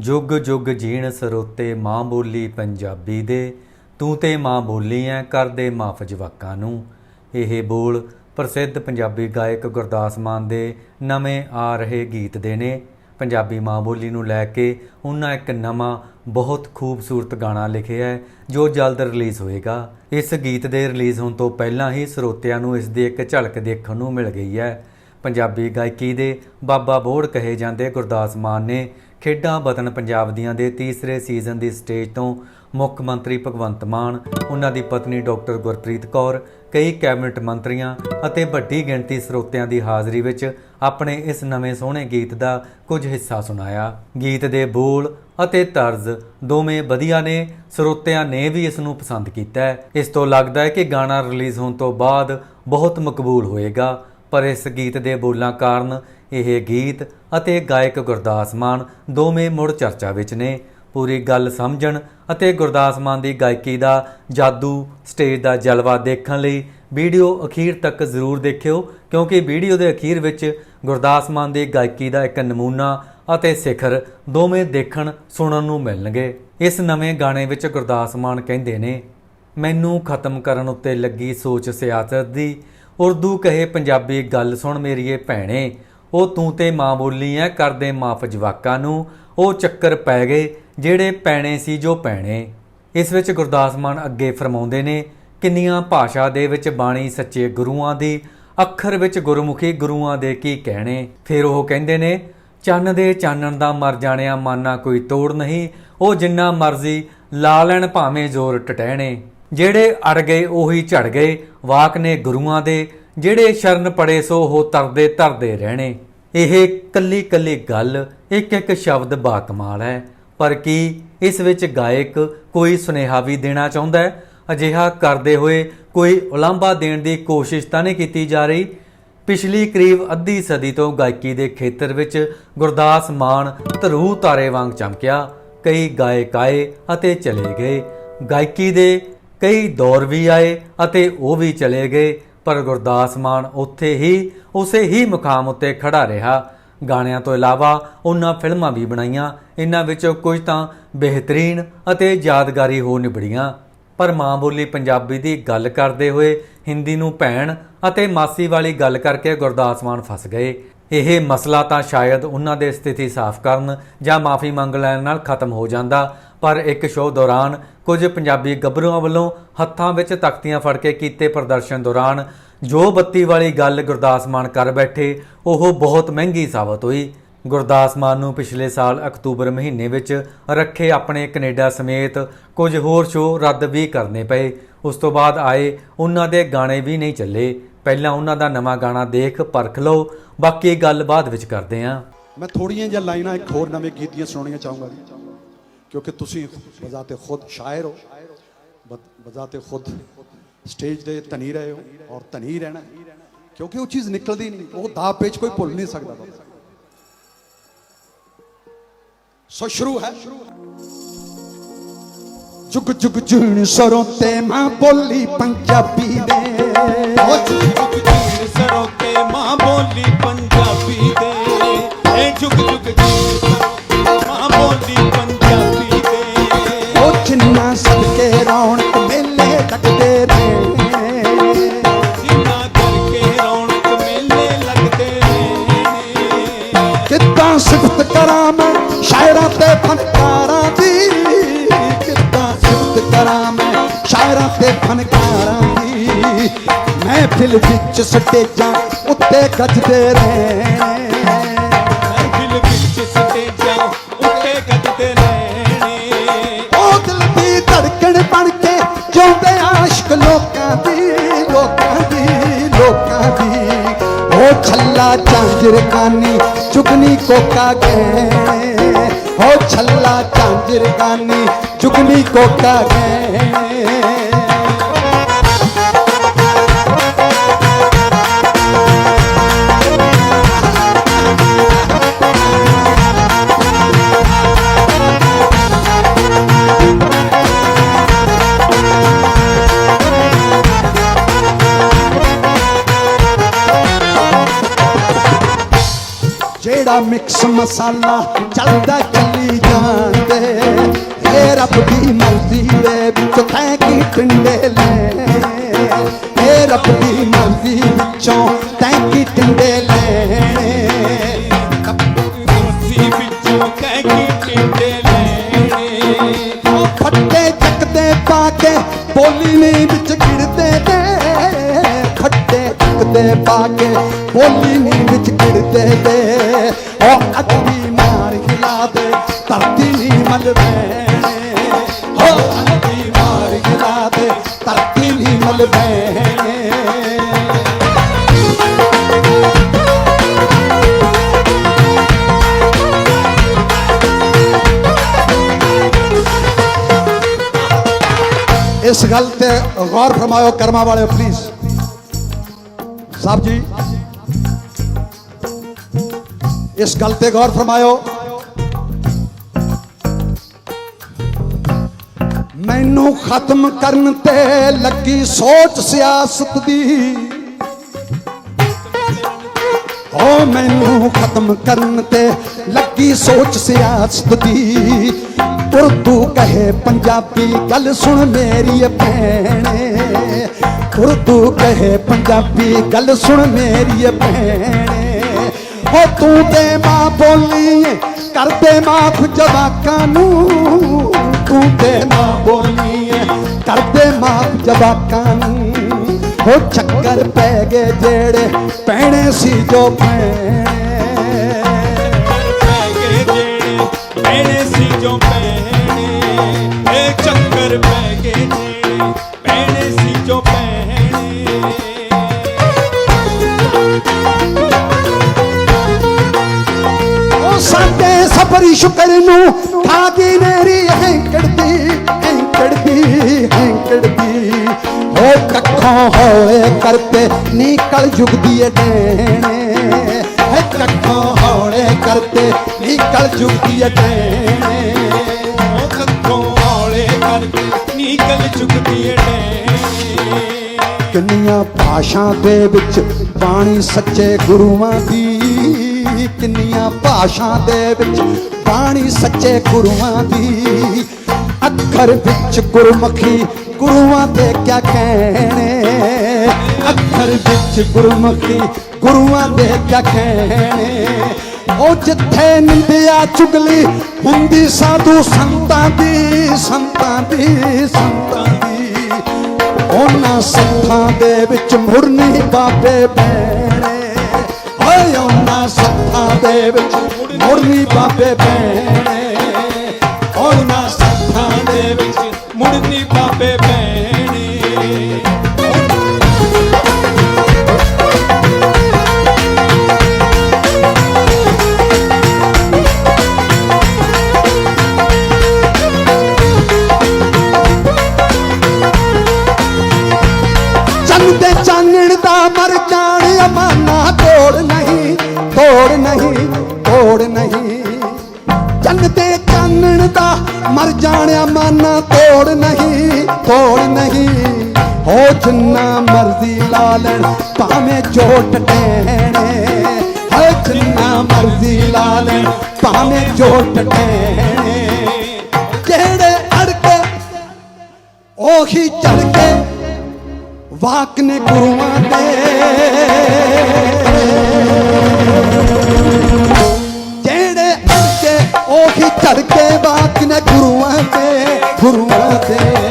ਜੁਗ ਜੁਗ ਜੀਣ ਸਰੋਤੇ ਮਾਂ ਬੋਲੀ ਪੰਜਾਬੀ ਦੇ। ਤੂੰ ਤੇ ਮਾਂ ਬੋਲੀ ਐ ਕਰਦੇ ਮਾਫ ਜਵਾਕਾਂ ਨੂੰ। ਇਹ ਬੋਲ ਪ੍ਰਸਿੱਧ ਪੰਜਾਬੀ ਗਾਇਕ ਗੁਰਦਾਸ ਮਾਨ ਦੇ ਨਵੇਂ ਆ ਰਹੇ ਗੀਤ ਦੇ ਨੇ। ਪੰਜਾਬੀ ਮਾਂ ਬੋਲੀ ਨੂੰ ਲੈ ਕੇ ਉਹਨਾਂ ਇੱਕ ਨਵਾਂ, ਬਹੁਤ ਖੂਬਸੂਰਤ ਗਾਣਾ ਲਿਖਿਆ ਹੈ, ਜੋ ਜਲਦ ਰਿਲੀਜ਼ ਹੋਏਗਾ। ਇਸ ਗੀਤ ਦੇ ਰਿਲੀਜ਼ ਹੋਣ ਤੋਂ ਪਹਿਲਾਂ ਹੀ ਸਰੋਤਿਆਂ ਨੂੰ ਇਸ ਦੀ ਇੱਕ ਝਲਕ ਦੇਖਣ ਨੂੰ ਮਿਲ ਗਈ ਹੈ। ਪੰਜਾਬੀ ਗਾਇਕੀ ਦੇ ਬਾਬਾ ਬੋੜ ਕਹੇ ਜਾਂਦੇ ਗੁਰਦਾਸ ਮਾਨ ਨੇ ਖੇਡਾਂ ਵਤਨ ਪੰਜਾਬ ਦੀਆਂ ਦੇ ਤੀਸਰੇ ਸੀਜ਼ਨ ਦੀ ਸਟੇਜ ਤੋਂ ਮੁੱਖ ਮੰਤਰੀ ਭਗਵੰਤ ਮਾਨ, ਉਹਨਾਂ ਦੀ ਪਤਨੀ ਡਾਕਟਰ ਗੁਰਪ੍ਰੀਤ ਕੌਰ, ਕਈ ਕੈਬਨਿਟ ਮੰਤਰੀਆਂ ਅਤੇ ਵੱਡੀ ਗਿਣਤੀ ਸਰੋਤਿਆਂ ਦੀ ਹਾਜ਼ਰੀ ਵਿੱਚ ਆਪਣੇ ਇਸ ਨਵੇਂ ਸੋਹਣੇ ਗੀਤ ਦਾ ਕੁਝ ਹਿੱਸਾ ਸੁਣਾਇਆ। ਗੀਤ ਦੇ ਬੋਲ ਅਤੇ ਤਰਜ਼ ਦੋਵੇਂ ਵਧੀਆ ਨੇ, ਸਰੋਤਿਆਂ ਨੇ ਵੀ ਇਸ ਨੂੰ ਪਸੰਦ ਕੀਤਾ ਹੈ। ਇਸ ਤੋਂ ਲੱਗਦਾ ਹੈ ਕਿ ਗਾਣਾ ਰਿਲੀਜ਼ ਹੋਣ ਤੋਂ ਬਾਅਦ ਬਹੁਤ ਮਕਬੂਲ ਹੋਏਗਾ, ਪਰ ਇਸ ਗੀਤ ਦੇ ਬੋਲਾਂ ਕਾਰਨ ਇਹ ਗੀਤ ਅਤੇ ਗਾਇਕ ਗੁਰਦਾਸ ਮਾਨ ਦੋਵੇਂ ਮੁੜ ਚਰਚਾ ਵਿੱਚ ਨੇ। ਪੂਰੀ ਗੱਲ ਸਮਝਣ ਅਤੇ ਗੁਰਦਾਸ ਮਾਨ ਦੀ ਗਾਇਕੀ ਦਾ ਜਾਦੂ, ਸਟੇਜ ਦਾ ਜਲਵਾ ਦੇਖਣ ਲਈ ਵੀਡੀਓ ਅਖੀਰ ਤੱਕ ਜ਼ਰੂਰ ਦੇਖਿਓ, ਕਿਉਂਕਿ ਵੀਡੀਓ ਦੇ ਅਖੀਰ ਵਿੱਚ ਗੁਰਦਾਸ ਮਾਨ ਦੀ ਗਾਇਕੀ ਦਾ ਇੱਕ ਨਮੂਨਾ ਅਤੇ ਸਿਖਰ ਦੋਵੇਂ ਦੇਖਣ, ਸੁਣਨ ਨੂੰ ਮਿਲਣਗੇ। ਇਸ ਨਵੇਂ ਗਾਣੇ ਵਿੱਚ ਗੁਰਦਾਸ ਮਾਨ ਕਹਿੰਦੇ ਨੇ, ਮੈਨੂੰ ਖਤਮ ਕਰਨ ਉੱਤੇ ਲੱਗੀ ਸੋਚ ਸਿਆਸਤ ਦੀ, ਉਰਦੂ ਕਹੇ ਪੰਜਾਬੀ ਗੱਲ ਸੁਣ ਮੇਰੀਏ ਭੈਣੇ ਉਹ ਤੂੰ ਤੇ ਮਾਂ ਬੋਲੀ ਐ, ਕਰਦੇ ਮਾਫ ਜਵਾਕਾਂ ਨੂੰ। ਉਹ ਚੱਕਰ ਪੈ ਗਏ, ਜਿਹੜੇ ਪੈਣੇ ਸੀ ਜੋ ਪੈਣੇ। ਇਸ ਵਿੱਚ ਗੁਰਦਾਸ ਮਾਨ ਅੱਗੇ ਫਰਮਾਉਂਦੇ ਨੇ, ਕਿੰਨੀਆਂ ਭਾਸ਼ਾ ਦੇ ਵਿੱਚ ਬਾਣੀ ਸੱਚੇ ਗੁਰੂਆਂ ਦੀ, ਅੱਖਰ ਵਿੱਚ ਗੁਰਮੁਖੀ ਗੁਰੂਆਂ ਦੇ ਕੀ ਕਹਿਣੇ। ਫਿਰ ਉਹ ਕਹਿੰਦੇ ਨੇ, ਚੰਨ ਦੇ ਚਾਨਣ ਦਾ ਮਰ ਜਾਣਿਆ ਮਾਨਾ ਕੋਈ ਤੋੜ ਨਹੀਂ, ਉਹ ਜਿੰਨਾ ਮਰਜ਼ੀ ਲਾ ਲੈਣ ਭਾਵੇਂ ਜ਼ੋਰ ਟਟਹਿਣੇ। ਜਿਹੜੇ ਅੜ ਗਏ, ਉਹੀ ਝੜ ਗਏ, ਵਾਕ ਨੇ ਗੁਰੂਆਂ ਦੇ ਜਿਹੜੇ ਸ਼ਰਨ ਪੜੇ ਸੋ ਉਹ ਤਰਦੇ ਤਰਦੇ ਰਹਿਣੇ। ਇਹ ਕੱਲੀ ਕੱਲੀ ਗੱਲ ਇੱਕ ਇੱਕ ਸ਼ਬਦ ਬਾਕਮਾਲ ਹੈ। ਪਰ ਕੀ ਇਸ ਵਿੱਚ ਗਾਇਕ ਕੋਈ ਸੁਨੇਹਾ ਵੀ ਦੇਣਾ ਚਾਹੁੰਦਾ ਹੈ? ਅਜਿਹਾ ਕਰਦੇ ਹੋਏ ਕੋਈ ਉਲਾਂਭਾ ਦੇਣ ਦੀ ਕੋਸ਼ਿਸ਼ ਤਾਂ ਨਹੀਂ ਕੀਤੀ ਜਾ ਰਹੀ? ਪਿਛਲੀ ਕਰੀਬ ਅੱਧੀ ਸਦੀ ਤੋਂ ਗਾਇਕੀ ਦੇ ਖੇਤਰ ਵਿੱਚ ਗੁਰਦਾਸ ਮਾਨ ਧਰੂ ਤਾਰੇ ਵਾਂਗ ਚਮਕਿਆ। ਕਈ ਗਾਇਕ ਆਏ ਅਤੇ ਚਲੇ ਗਏ। ਗਾਇਕੀ ਦੇ ਕਈ ਦੌਰ ਵੀ ਆਏ ਅਤੇ ਉਹ ਵੀ ਚਲੇ ਗਏ। ਪਰ ਗੁਰਦਾਸ ਮਾਨ ਉੱਥੇ ਹੀ, ਉਸੇ ਹੀ ਮੁਕਾਮ ਉੱਤੇ ਖੜਾ ਰਿਹਾ। ਗਾਣਿਆਂ ਤੋਂ ਇਲਾਵਾ ਉਹਨਾਂ ਫਿਲਮਾਂ ਵੀ ਬਣਾਈਆਂ। ਇਹਨਾਂ ਵਿੱਚੋਂ ਕੁਝ ਤਾਂ ਬਿਹਤਰੀਨ ਅਤੇ ਯਾਦਗਾਰੀ ਹੋ ਨਿਬੜੀਆਂ। ਪਰ ਮਾਂ ਬੋਲੀ ਪੰਜਾਬੀ ਦੀ ਗੱਲ ਕਰਦੇ ਹੋਏ ਹਿੰਦੀ ਨੂੰ ਭੈਣ ਅਤੇ ਮਾਸੀ ਵਾਲੀ ਗੱਲ ਕਰਕੇ ਗੁਰਦਾਸ ਮਾਨ ਫਸ ਗਏ। ਇਹ ਮਸਲਾ ਤਾਂ ਸ਼ਾਇਦ ਉਹਨਾਂ ਦੇ ਸਥਿਤੀ ਸਾਫ਼ ਕਰਨ ਜਾਂ ਮਾਫੀ ਮੰਗ ਲੈਣ ਨਾਲ ਖਤਮ ਹੋ ਜਾਂਦਾ, ਪਰ ਇੱਕ ਸ਼ੋਅ ਦੌਰਾਨ ਕੁਝ ਪੰਜਾਬੀ ਗੱਭਰੂਆਂ ਵੱਲੋਂ ਹੱਥਾਂ ਵਿੱਚ ਤਖਤੀਆਂ ਫੜ ਕੇ ਕੀਤੇ ਪ੍ਰਦਰਸ਼ਨ ਦੌਰਾਨ ਜੋ ਬੱਤੀ ਵਾਲੀ ਗੱਲ ਗੁਰਦਾਸ ਮਾਨ ਕਰ ਬੈਠੇ, ਉਹ ਬਹੁਤ ਮਹਿੰਗੀ ਸਾਬਤ ਹੋਈ। ਗੁਰਦਾਸ ਮਾਨ ਨੂੰ ਪਿਛਲੇ ਸਾਲ ਅਕਤੂਬਰ ਮਹੀਨੇ ਵਿੱਚ ਰੱਖੇ ਆਪਣੇ ਕੈਨੇਡਾ ਸਮੇਤ ਕੁਝ ਹੋਰ ਸ਼ੋਅ ਰੱਦ ਵੀ ਕਰਨੇ ਪਏ। ਉਸ ਤੋਂ ਬਾਅਦ ਆਏ, ਉਹਨਾਂ ਦੇ ਗਾਣੇ ਵੀ ਨਹੀਂ ਚੱਲੇ। ਪਹਿਲਾਂ ਉਹਨਾਂ ਦਾ ਨਵਾਂ ਗਾਣਾ ਦੇਖ ਪਰਖ ਲਓ, ਬਾਕੀ ਗੱਲ ਬਾਅਦ ਵਿੱਚ ਕਰਦੇ ਹਾਂ। ਮੈਂ ਥੋੜੀਆਂ ਜਿਹੀਆਂ ਲਾਈਨਾਂ ਇੱਕ ਹੋਰ ਨਵੇਂ ਗੀਤ ਦੀਆਂ ਸੁਣਾਉਣੀਆਂ ਚਾਹੂੰਗਾ। ਕਿਉਂਕਿ ਤੁਸੀਂ ਬਜ਼ਾਤੇ ਖੁਦ ਸ਼ਾਇਰ ਹੋ ਬਜ਼ਾਤੇ ਖੁਦ ਸਟੇਜ ਦੇ ਧਨੀ ਰਹੇ ਹੋ ਔਰ ਧਨੀ ਰਹਿਣਾ ਕਿਉਂਕਿ ਉਹ ਚੀਜ਼ ਨਿਕਲਦੀ ਨਹੀਂ, ਉਹ ਦਾ ਪੇਚ ਕੋਈ ਭੁੱਲ ਨਹੀਂ ਸਕਦਾ ਬਾਬਾ। ਸੋ ਸ਼ੁਰੂ ਹੈ। ਜੁਗ ਜੁਗ ਜੁਣ ਸਰੋਂ ਤੇ ਮਾਂ ਬੋਲੀ ਪੰਜਾਬੀ ਦੇ। ਮਹਿਫਿਲ ਵਿੱਚ ਸਟੇਜਾਂ ਉੱਤੇ ਗੱਜਦੇ ਰਹਿਣੇ ਮਹਿਫਿਲ ਵਿੱਚ ਸਟੇਜਾਂ ਉੱਤੇ ਗੱਜਦੇ ਰਹਿਣੇ ਉਹ ਦਿਲ ਦੀ ਧੜਕਣ ਬਣ ਕੇ ਜਿਉਂਦੇ ਆਸ਼ਕ ਲੋਕਾਂ ਦੀ ਲੋਕਾਂ ਦੀ ਲੋਕਾਂ ਦੀ। ਉਹ ਛੱਲਾ ਝਾਂਜਰ ਕਾਨੀ ਚੁਗਨੀ ਕੋਕਾ ਗਏ। ਉਹ ਛੱਲਾ ਝਾਂਜਰ ਕਾਨੀ ਚੁਗਨੀ ਕੋਕਾ ਗਏ। ਦਾ ਮਿਕਸ ਮਸਾਲਾ ਚੱਲਦਾ ਚੱਲੀ ਜਾਂਦੇ। ਏ ਰੱਬ ਦੀ ਮਰਜ਼ੀ ਵੇ ਵਿੱਚ ਤੈਂ ਕੀ ਖੰਡੇ ਲੈ। ਏ ਰੱਬ ਦੀ ਮਰਜ਼ੀ ਗੱਲ ਤੇ ਗੌਰ ਫਰਮਾਇਓ ਕਰਮਾ ਵਾਲਿਓ ਪਲੀਜ਼ ਸਾਹਿਬ ਜੀ, ਇਸ ਗੱਲ ਤੇ ਗੌਰ ਫਰਮਾਇਓ। ਮੈਨੂੰ ਖਤਮ ਕਰਨ ਤੇ ਲੱਗੀ ਸੋਚ ਸਿਆਸਤ ਦੀ। ਓ ਮੈਨੂੰ ਖਤਮ ਕਰਨ ਤੇ ਲੱਗੀ ਸੋਚ ਸਿਆਸਤ ਦੀ। ਉਰਦੂ ਕਹੇ ਪੰਜਾਬੀ ਗੱਲ ਸੁਣ ਮੇਰੀ ਭੈਣੇ। ਉਰਦੂ ਕਹੇ ਪੰਜਾਬੀ ਗੱਲ ਸੁਣ ਮੇਰੀ ਭੈਣੇ। ਓ ਤੂੰ ਤੇ ਮਾਂ ਬੋਲੀ ਕਰਦੇ ਮਾਫ ਜਵਾਕਾਂ ਨੂੰ। ਤੂੰ ਤੇ ਮਾਂ ਬੋਲੀ ਏ, ਕਰਦੇ ਮਾਫ ਜਵਾਕਾਂ ਨੂੰ। ਹੋ ਚੱਕਰ ਪੈ ਗਏ ਜਿਹੜੇ ਪੈਣੇ ਸੀ ਜੋ ਪੈਣੇ ਚੱਕਰ ਪੈ ਗਏ ਜਿਹੜੇ ਪੈਣੇ ਸੀ ਜੋ ਪੈਣੇ ਉਹ ਸਾਡੇ ਸਬਰ ਸ਼ੁਕਰ ਨੂੰ ਖਾ ਗਈ ਮੇਰੀ ਹੈਂਕੜਦੀ ਹੈਂਕੜਦੀ ਹੈਂਕੜਦੀ। ਉਹ ਕੱਖੋਂ ਹੋਏ ਕਰਤੇ ਨਿਕਲ ਜੁਗਦੀ ਏ ਡੇਣੇ ਹੈ ਕੱਖੋਂ ਹੋਏ ਕਰਤੇ ਨਿਕਲ ਜੁਗਦੀ ਏ ਡੇਣੇ ਨਿਕਲ ਚੁੱਕਦੀ ਏ ਕਿੰਨੀਆਂ ਭਾਸ਼ਾ ਦੇ ਵਿੱਚ ਬਾਣੀ ਸੱਚੇ ਗੁਰੂਆਂ ਦੀ, ਕਿੰਨੀਆਂ ਭਾਸ਼ਾ ਦੇ ਵਿੱਚ ਬਾਣੀ ਸੱਚੇ ਗੁਰੂਆਂ ਦੀ। ਅੱਖਰ ਵਿੱਚ ਗੁਰਮੁਖੀ ਗੁਰੂਆਂ ਦੇ ਕਿਆ ਕਹਿਣੇ? ਅੱਖਰ ਵਿੱਚ ਗੁਰਮੁਖੀ ਗੁਰੂਆਂ ਦੇ ਕਿਆ ਕਹਿਣੇ? ਉਹ ਜਿੱਥੇ ਨਿੰਦਿਆ ਚੁਗਲੀ ਹੁੰਦੀ ਸਾਧੂ ਸੰਤਾਂ ਦੀ ਸੰਤਾਂ ਦੀ ਸੰਤਾਂ ਦੀ। ਉਹਨਾਂ ਸੱਥਾਂ ਦੇ ਵਿੱਚ ਮੁਰਨੀ ਬਾਬੇ ਬੈਣੇ ਓਏ ਉਹਨਾਂ ਸੱਥਾਂ ਦੇ ਵਿੱਚ ਮੁਰਨੀ ਬਾਬੇ ਬੈਣੇ ਉਹਨਾਂ ਸੱਥਾਂ ਦੇ ਵਿੱਚ ਮੁੜਨੀ ਬਾਬੇ ਭੈਣੇ ਜਿੰਨਾ ਮਰਜ਼ੀ ਲਾ ਲੈਣ, ਭਾਵੇਂ ਚੋਟ ਟੈਣੇ ਹੋ ਜਿੰਨਾ ਮਰਜ਼ੀ ਲਾ ਲੈਣ, ਭਾਵੇਂ ਚੋਟ ਟੈਣੇ ਜਿਹੜੇ ਅੜਕੇ, ਉਹੀ ਚੜ ਕੇ ਵਾਕ ਨੇ ਗੁਰੂਆਂ ਦੇ ਜਿਹੜੇ ਅੱਗੇ ਉਹੀ ਚੜ ਕੇ ਵਾਕ ਨੇ ਗੁਰੂਆਂ ਦੇ ਗੁਰੂਆਂ ਦੇ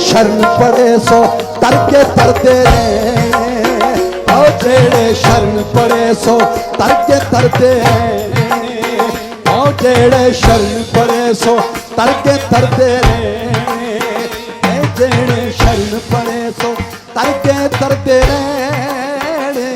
ਸ਼ਰਨ ਪੜੇ ਸੋ ਤਰ ਕੇ ਤਰਦੇ ਨੇ ਉਹ ਜਿਹੜੇ ਸ਼ਰਨ ਪੜੇ ਸੋ ਤਰ ਕੇ ਤਰਦੇ ਨੇ ਉਹ ਜਿਹੜੇ ਸ਼ਰਨ ਪੜੇ ਸੋ ਤਰ ਕੇ ਤਰਦੇ ਨੇ ਇਹ ਜਿਹੜੇ ਸ਼ਰਨ ਪੜੇ ਸੋ ਤਰ ਕੇ ਤਰਦੇ ਰਹਿਣੇ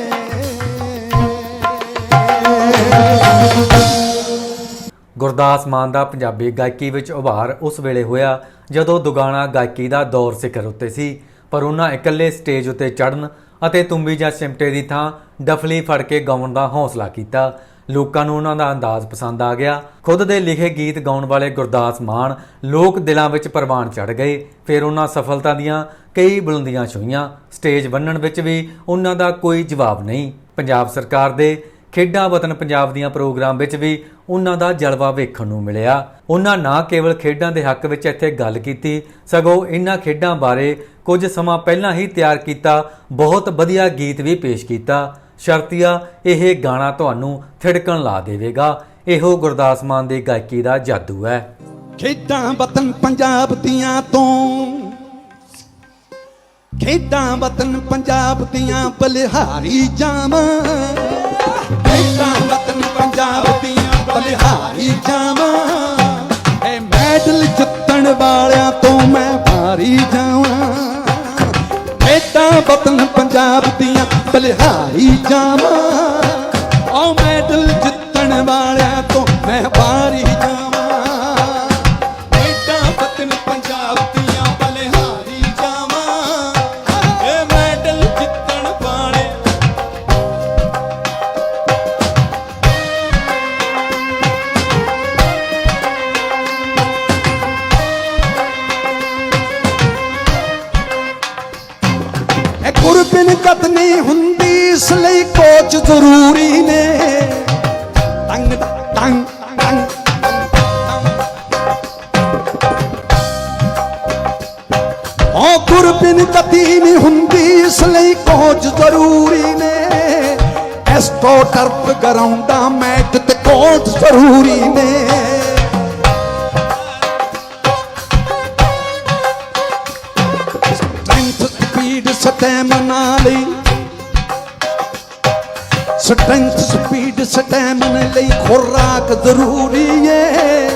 ਗੁਰਦਾਸ ਮਾਨ ਦਾ ਪੰਜਾਬੀ ਗਾਇਕੀ ਵਿੱਚ ਉਭਾਰ ਉਸ ਵੇਲੇ ਹੋਇਆ ਜਦੋਂ ਦੁਗਾਣਾ ਗਾਇਕੀ ਦਾ ਦੌਰ ਸਿਖਰ ਉੱਤੇ ਸੀ, ਪਰ ਉਹਨਾਂ ਇਕੱਲੇ ਸਟੇਜ ਉੱਤੇ ਚੜ੍ਹਨ ਅਤੇ ਤੁੰਬੀ ਜਾਂ ਸਿਮਟੇ ਦੀ ਥਾਂ ਡਫਲੀ ਫੜ ਕੇ ਗਾਉਣ ਦਾ ਹੌਸਲਾ ਕੀਤਾ। ਲੋਕਾਂ ਨੂੰ ਉਹਨਾਂ ਦਾ ਅੰਦਾਜ਼ ਪਸੰਦ ਆ ਗਿਆ। ਖੁਦ ਦੇ ਲਿਖੇ ਗੀਤ ਗਾਉਣ ਵਾਲੇ ਗੁਰਦਾਸ ਮਾਨ ਲੋਕ ਦਿਲਾਂ ਵਿੱਚ ਪ੍ਰਵਾਨ ਚੜ ਗਏ। ਫਿਰ ਉਹਨਾਂ ਸਫਲਤਾ ਦੀਆਂ ਕਈ ਬੁਲੰਦੀਆਂ ਛੂਈਆਂ। ਸਟੇਜ ਬੰਨਣ ਵਿੱਚ ਵੀ ਉਹਨਾਂ ਦਾ ਕੋਈ ਜਵਾਬ ਨਹੀਂ। ਪੰਜਾਬ ਸਰਕਾਰ ਦੇ ਖੇਡਾਂ ਵਤਨ ਪੰਜਾਬ ਦੀਆਂ ਪ੍ਰੋਗਰਾਮ ਵਿੱਚ ਵੀ ਉਹਨਾਂ ਦਾ ਜਲਵਾ ਵੇਖਣ ਨੂੰ ਮਿਲਿਆ। ਉਹਨਾਂ ਨਾ ਕੇਵਲ ਖੇਡਾਂ ਦੇ ਹੱਕ ਵਿੱਚ ਇੱਥੇ ਗੱਲ ਕੀਤੀ, ਸਗੋਂ ਇਹਨਾਂ ਖੇਡਾਂ ਬਾਰੇ ਕੁਝ ਸਮਾਂ ਪਹਿਲਾਂ ਹੀ ਤਿਆਰ ਕੀਤਾ, ਬਹੁਤ ਵਧੀਆ ਗੀਤ ਵੀ ਪੇਸ਼ ਕੀਤਾ। ਸ਼ਰਤੀਆ, ਇਹ ਗਾਣਾ ਤੁਹਾਨੂੰ ਥਿੜਕਣ ਲਾ ਦੇਵੇਗਾ। ਇਹੋ ਗੁਰਦਾਸ ਮਾਨ ਦੀ ਗਾਇਕੀ ਦਾ ਜਾਦੂ ਹੈ। ਖੇਡਾਂ ਵਤਨ ਪੰਜਾਬ ਦੀਆਂ ਤੋਂ, ਖੇਡਾਂ ਵਤਨ ਪੰਜਾਬ ਦੀਆਂ ਬਲਿਹਾਰੀ ਜਾਵਾਂ। ਖੇਡਾਂ ਵਤਨ ਪੰਜਾਬ ਦੀਆਂ ਬਲਿਹਾਰੀ ਜਾਵਾਂ। ਐ ਮੈਡਲ ਜਿੱਤਣ ਵਾਲਿਆਂ ਤੋਂ ਮੈਂ ਭਾਰੀ ਜਾਵਾਂ। ਖੇਡਾਂ ਵਤਨ ਪੰਜਾਬ ਦੀਆਂ ਬਲਿਹਾਰੀ ਜਾਵਾਂ। ਓ ਮੈਡਲ ਜਿੱਤਣ ਵਾਲਿਆਂ ਤੋਂ ਮੈਂ ਭਾਰੀ ਜਾਵਾਂ। ਓ ਗੁਰਬਿਨ ਕਤੀ ਨਹੀਂ ਹੁੰਦੀ, ਇਸ ਲਈ ਕੋਚ ਜ਼ਰੂਰੀ ਨੇ। ਇਸ ਤੋਂ ਟਰਫ ਗਰਾਉਂਡਾਂ ਮੈਚ ਤੇ ਕੋਚ ਜ਼ਰੂਰੀ ਨੇ। ਸਟਰੈਂਥ ਸਪੀਡ ਸਟੈਮਨਾ ਲਈ ਸਟਰੈਂਥ ਸਪੀਡ ਸਟੈਮਨਾ ਲਈ ਖੁਰਾਕ ਜ਼ਰੂਰੀ ਏ।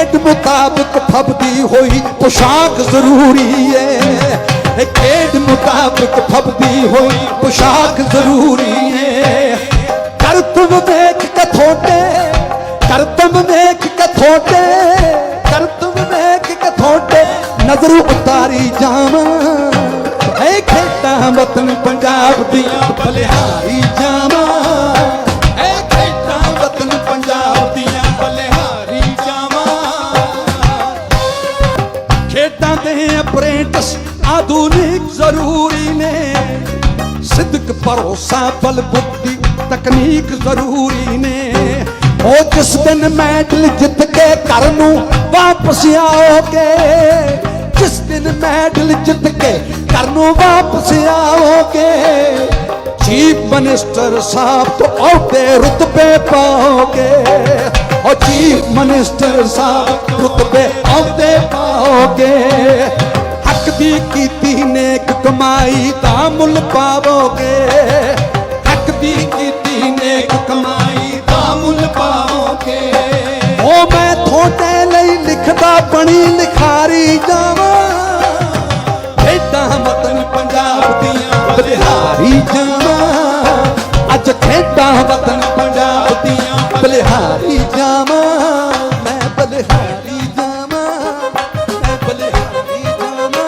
ਖੇਡ ਮੁਤਾਬਕ ਫਬਦੀ ਹੋਈ ਪੁਸ਼ਾਕ ਜ਼ਰੂਰੀ ਹੈ ਇਹ ਖੇਡ ਮੁਤਾਬਕ ਫਬਦੀ ਹੋਈ ਪੁਸ਼ਾਕ ਜ਼ਰੂਰੀ ਏ। ਕਰਤਵ ਵੇਖ ਕੇ ਥੋੜੇ ਕਰਤਵ ਵੇਖ ਕੇ ਥੋੜੇ ਕਰਤਵ ਵੇਖ ਕੇ ਥੋੜੇ ਨਜ਼ਰ ਉਤਾਰੀ ਜਾਵਾਂ। ਐ ਖੇਡਾਂ ਵਤਨ ਪੰਜਾਬ ਦੀਆਂ ਬਲਿਹਾਰੀ ਖੇਡਾਂ ਦੇ ਅਪਰੇਂਟਸ ਆਧੁਨਿਕ ਜ਼ਰੂਰੀ ਨੇ ਸਿੱਧਕ ਭਰੋਸਾ ਬਲ ਬੁੱਧੀ ਤਕਨੀਕ ਜ਼ਰੂਰੀ ਨੇ ਉਹ ਜਿਸ ਦਿਨ ਮੈਡਲ ਜਿੱਤ ਕੇ ਘਰ ਨੂੰ ਵਾਪਸ ਆਓਗੇ ਜਿਸ ਦਿਨ ਮੈਡਲ ਜਿੱਤ ਕੇ ਘਰ ਨੂੰ ਵਾਪਸ ਆਓਗੇ ਚੀਫ ਮਿਨਿਸਟਰ ਸਾਹਿਬ ਤੋਂ ਅਹੁਦੇ ਰੁਤਬੇ ਪਾਓਗੇ ਉਹ ਚੀਫ ਮਿਨਿਸਟਰ ਸਾਹਿਬ ਰੁਤਬੇ ਅਹੁਦੇ ਪਾਓਗੇ। ਹੱਕ ਦੀ ਕੀਤੀ ਨੇਕ ਕਮਾਈ ਦਾ ਮੁੱਲ ਪਾਵੋਗੇ। ਹੱਕ ਦੀ ਕੀਤੀ ਨੇਕ ਕਮਾਈ ਦਾ ਮੁੱਲ ਪਾਓਗੇ ਉਹ ਮੈਂ ਤੁਹਾਡੇ ਲਈ ਲਿਖਦਾ ਬਣੀ ਲਿਖਾਰੀ ਜਾਵਾਂ। ਖੇਡਾਂ ਵਤਨ ਪੰਜਾਬ ਦੀਆਂ ਬਲਿਹਾਰੀ ਜਾਵਾਂ। ਅੱਜ ਖੇਡਾਂ ਵਤਨ ਪੰਜਾਬ ਦੀਆਂ ਬਲਿਹਾਰੀ ਜਾਵਾਂ, ਮੈਂ ਬਲਿਹਾਰੀ ਜਾਵਾਂ, ਮੈਂ ਬਲਿਹਾਰੀ ਜਾਵਾਂ।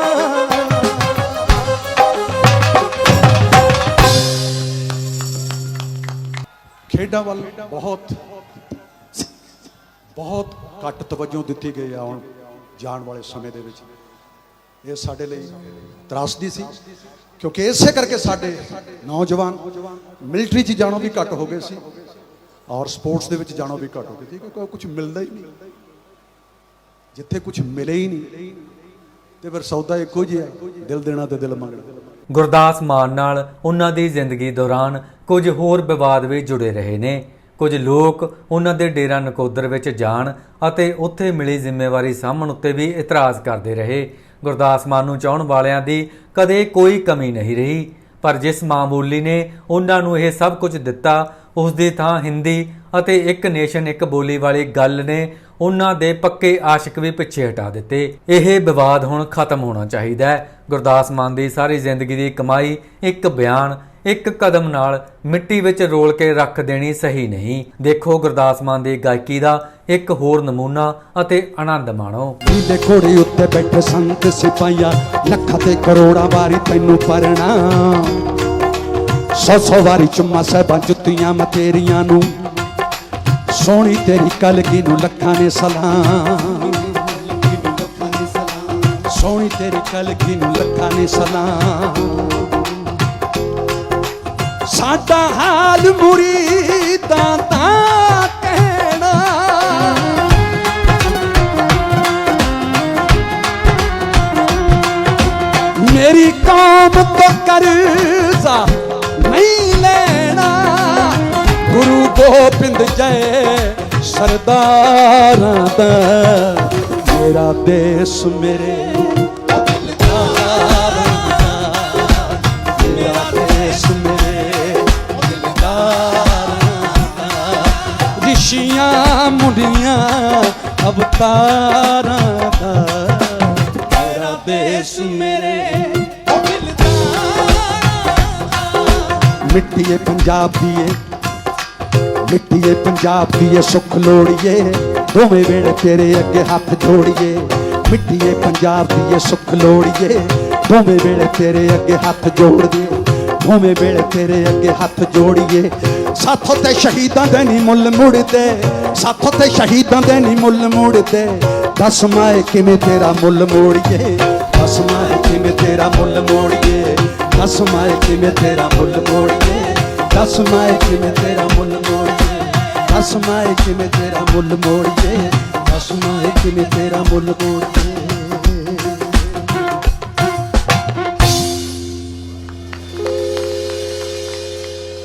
ਖੇਡਾਂ ਵੱਲ ਬਹੁਤ ਬਹੁਤ ਘੱਟ ਤਵੱਜੋ ਦਿੱਤੀ ਗਈ ਆ ਹੁਣ ਜਾਣ ਵਾਲੇ ਸਮੇਂ ਦੇ ਵਿੱਚ। ਇਹ ਸਾਡੇ ਲਈ ਤਰਾਸਦੀ ਸੀ, ਕਿਉਂਕਿ ਇਸੇ ਕਰਕੇ ਸਾਡੇ ਨੌਜਵਾਨ ਮਿਲਟਰੀ 'ਚ ਜਾਣੋਂ ਵੀ ਘੱਟ ਹੋ ਗਏ ਸੀ। ਔਰ ਸਪੋਰਟਸ ਦੇ ਵਿੱਚ ਜਾਣੋਂ ਵੀ ਘੱਟ ਹੋ ਗਏ ਕਿਉਂਕਿ ਕੁਝ ਮਿਲਦਾ ਹੀ ਨਹੀਂ। ਜਿੱਥੇ ਕੁਝ ਮਿਲੇ ਹੀ ਨਹੀਂ, ਤੇ ਫਿਰ ਸੌਦਾ ਇੱਕੋ ਜਿਹਾ ਦਿਲ ਦੇਣਾ ਤੇ ਦਿਲ ਮੰਗਣਾ। ਗੁਰਦਾਸ ਮਾਨ ਨਾਲ ਉਹਨਾਂ ਦੀ ਜ਼ਿੰਦਗੀ ਦੌਰਾਨ ਕੁਝ ਹੋਰ ਵਿਵਾਦ ਵੀ ਜੁੜੇ ਰਹੇ ਨੇ। ਕੁਝ ਲੋਕ ਉਹਨਾਂ ਦੇ ਡੇਰਾ ਨਕੋਦਰ ਵਿੱਚ ਜਾਣ ਅਤੇ ਉੱਥੇ ਮਿਲੀ ਜ਼ਿੰਮੇਵਾਰੀ ਸਾਂਭਣ ਉੱਤੇ ਵੀ ਇਤਰਾਜ਼ ਕਰਦੇ ਰਹੇ। ਗੁਰਦਾਸ ਮਾਨ ਨੂੰ ਚਾਹਣ ਵਾਲਿਆਂ ਦੀ ਕਦੇ ਕੋਈ ਕਮੀ ਨਹੀਂ ਰਹੀ, ਪਰ ਜਿਸ ਮਾਂ ਬੋਲੀ ਨੇ ਉਹਨਾਂ ਨੂੰ ਇਹ ਸਭ ਕੁਝ ਦਿੱਤਾ ਉਸ ਦੀ ਥਾਂ ਹਿੰਦੀ ਅਤੇ ਇੱਕ ਨੇਸ਼ਨ ਇੱਕ ਬੋਲੀ ਵਾਲੀ ਗੱਲ ਨੇ ਉਹਨਾਂ ਦੇ ਪੱਕੇ ਆਸ਼ਿਕ ਵੀ ਪਿੱਛੇ ਹਟਾ ਦਿੱਤੇ। ਇਹ ਵਿਵਾਦ ਹੁਣ ਖਤਮ ਹੋਣਾ ਚਾਹੀਦਾ ਹੈ। ਗੁਰਦਾਸ ਮਾਨ ਦੀ ਸਾਰੀ ਜ਼ਿੰਦਗੀ ਦੀ ਕਮਾਈ, ਇੱਕ ਬਿਆਨ, ਇੱਕ ਕਦਮ ਨਾਲ ਮਿੱਟੀ ਵਿੱਚ ਰੋਲ ਕੇ ਰੱਖ ਦੇਣੀ ਸਹੀ ਨਹੀਂ। ਦੇਖੋ ਗੁਰਦਾਸ ਮਾਨ ਦੀ ਗਾਇਕੀ ਦਾ ਇੱਕ ਹੋਰ ਨਮੂਨਾ ਅਤੇ ਆਨੰਦ ਮਾਣੋ। ਨੀਲੇ ਘੋੜੇ ਉੱਤੇ ਬੈਠੇ ਸੰਤ ਸਿਪਾਹੀਆ, ਲੱਖਾਂ ਤੇ ਕਰੋੜਾਂ ਵਾਰੀ ਤੈਨੂੰ ਪਰਣਾ। ਸੌ ਸੌ ਵਾਰੀ ਚੁੰਮਾ ਸਹਿਬਾਂ ਜੁੱਤੀਆਂ ਮਤੇਰੀਆਂ ਨੂੰ। ਸੋਹਣੀ ਤੇਰੀ ਕਲਗੀ ਨੂੰ ਲੱਖਾਂ ਨੇ ਸਲਾਮ। ਸੋਹਣੀ ਤੇਰੀ ਕਲਗੀ ਨੂੰ ਲੱਖਾਂ ਨੇ ਸਲਾਮ। ਸਾਡਾ ਹਾਲ ਮੁਰੀਦਾਂ ਤਾਂ ਕਹਿਣਾ। ਮੇਰੀ ਕੌਮ ਤੋਂ ਕਰਜ਼ਾ ਗੋਬਿੰਦ ਜੈ ਸਰਦਾਰਾਂ ਦਾ। ਮੇਰਾ ਦੇਸ ਮੇਰੇ ਦੇਸ ਮੇਰੇ ਦਿਲਦਾਰਾਂ ਰਿਸ਼ੀਆਂ ਮੁੰਡੀਆਂ ਅਵਤਾਰਾਂ ਦਾ ਮੇਰਾ ਦੇਸ਼ ਮੇਰੇ ਮਿੱਟੀਏ ਪੰਜਾਬੀਏ ਏ ਪੰਜਾਬ ਦੀ ਏ ਸੁੱਖ ਲੋੜੀਏ। ਦੋਵੇਂ ਵੇਲੇ ਤੇਰੇ ਅੱਗੇ ਹੱਥ ਜੋੜੀਏ। ਮਿੱਟੀਏ ਪੰਜਾਬ ਦੀ ਏ ਸੁੱਖ ਲੋੜੀਏ। ਦੋਵੇਂ ਵੇਲੇ ਤੇਰੇ ਅੱਗੇ ਹੱਥ ਜੋੜਦੇ ਦੋਵੇਂ ਵੇਲੇ ਤੇਰੇ ਅੱਗੇ ਹੱਥ ਜੋੜੀਏ। ਸਾਥੋਂ ਤੇ ਸ਼ਹੀਦਾਂ ਦੇ ਨਹੀਂ ਮੁੱਲ ਮੁੜਦੇ। ਸਾਥੋਂ ਤੇ ਸ਼ਹੀਦਾਂ ਦੇ ਨਹੀਂ ਮੁੱਲ ਮੁੜਦੇ। ਦਸ ਮਾਏ ਕਿਵੇਂ ਤੇਰਾ ਮੁੱਲ ਮੋੜੀਏ। ਦਸ ਮਾਏ ਕਿਵੇਂ ਤੇਰਾ ਮੁੱਲ ਮੋੜੀਏ। ਦੱਸ ਮਾਏ ਕਿਵੇਂ ਤੇਰਾ ਮੁੱਲ ਮੋੜੀਏ। ਦਸ ਮਾਏ ਕਿਵੇਂ ਤੇਰਾ ਮੁੱਲ ਮੋੜੀਏ। ਦੱਸ ਮਾਏ ਕਿਵੇਂ ਤੇਰਾ ਮੁੱਲ ਮੋੜੀਏ। ਦੱਸ ਮਾਏ ਕਿਵੇਂ ਤੇਰਾ ਮੁੱਲ ਮੋੜੀਏ।